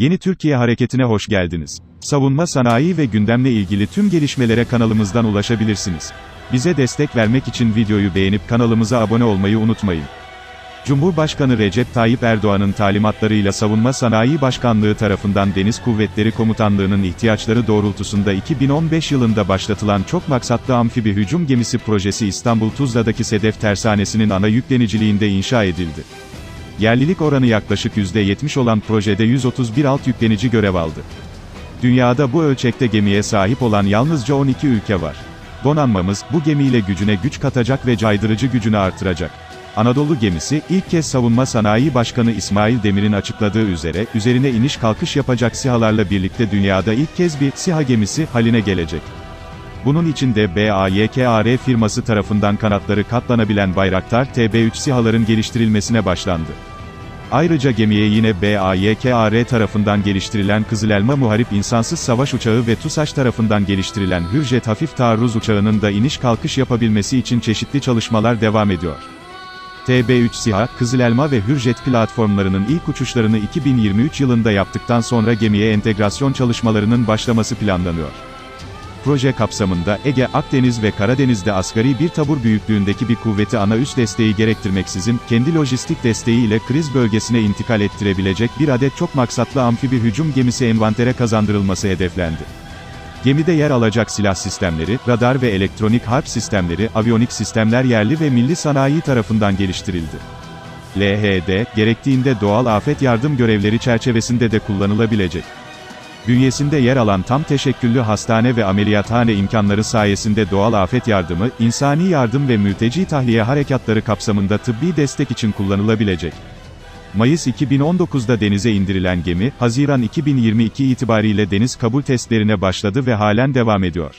Yeni Türkiye Hareketi'ne hoş geldiniz. Savunma sanayi ve gündemle ilgili tüm gelişmelere kanalımızdan ulaşabilirsiniz. Bize destek vermek için videoyu beğenip kanalımıza abone olmayı unutmayın. Cumhurbaşkanı Recep Tayyip Erdoğan'ın talimatlarıyla Savunma Sanayi Başkanlığı tarafından Deniz Kuvvetleri Komutanlığı'nın ihtiyaçları doğrultusunda 2015 yılında başlatılan çok maksatlı amfibi hücum gemisi projesi İstanbul Tuzla'daki Sedef Tersanesi'nin ana yükleniciliğinde inşa edildi. Yerlilik oranı yaklaşık %70 olan projede 131 alt yüklenici görev aldı. Dünyada bu ölçekte gemiye sahip olan yalnızca 12 ülke var. Donanmamız, bu gemiyle gücüne güç katacak ve caydırıcı gücünü artıracak. Anadolu gemisi, ilk kez Savunma Sanayi Başkanı İsmail Demir'in açıkladığı üzere, üzerine iniş kalkış yapacak SİHA'larla birlikte dünyada ilk kez bir SİHA gemisi haline gelecek. Bunun için de BAYKAR firması tarafından kanatları katlanabilen Bayraktar TB3 SİHA'ların geliştirilmesine başlandı. Ayrıca gemiye yine BAYKAR tarafından geliştirilen Kızılelma Muharip İnsansız Savaş Uçağı ve TUSAŞ tarafından geliştirilen Hürjet Hafif Taarruz Uçağı'nın da iniş kalkış yapabilmesi için çeşitli çalışmalar devam ediyor. TB3 SİHA, Kızılelma ve Hürjet platformlarının ilk uçuşlarını 2023 yılında yaptıktan sonra gemiye entegrasyon çalışmalarının başlaması planlanıyor. Proje kapsamında, Ege, Akdeniz ve Karadeniz'de asgari bir tabur büyüklüğündeki bir kuvveti ana üs desteği gerektirmeksizin, kendi lojistik desteği ile kriz bölgesine intikal ettirebilecek bir adet çok maksatlı amfibi hücum gemisi envantere kazandırılması hedeflendi. Gemide yer alacak silah sistemleri, radar ve elektronik harp sistemleri, aviyonik sistemler yerli ve milli sanayi tarafından geliştirildi. LHD, gerektiğinde doğal afet yardım görevleri çerçevesinde de kullanılabilecek. Bünyesinde yer alan tam teşekküllü hastane ve ameliyathane imkanları sayesinde doğal afet yardımı, insani yardım ve mülteci tahliye harekatları kapsamında tıbbi destek için kullanılabilecek. Mayıs 2019'da denize indirilen gemi, Haziran 2022 itibariyle deniz kabul testlerine başladı ve halen devam ediyor.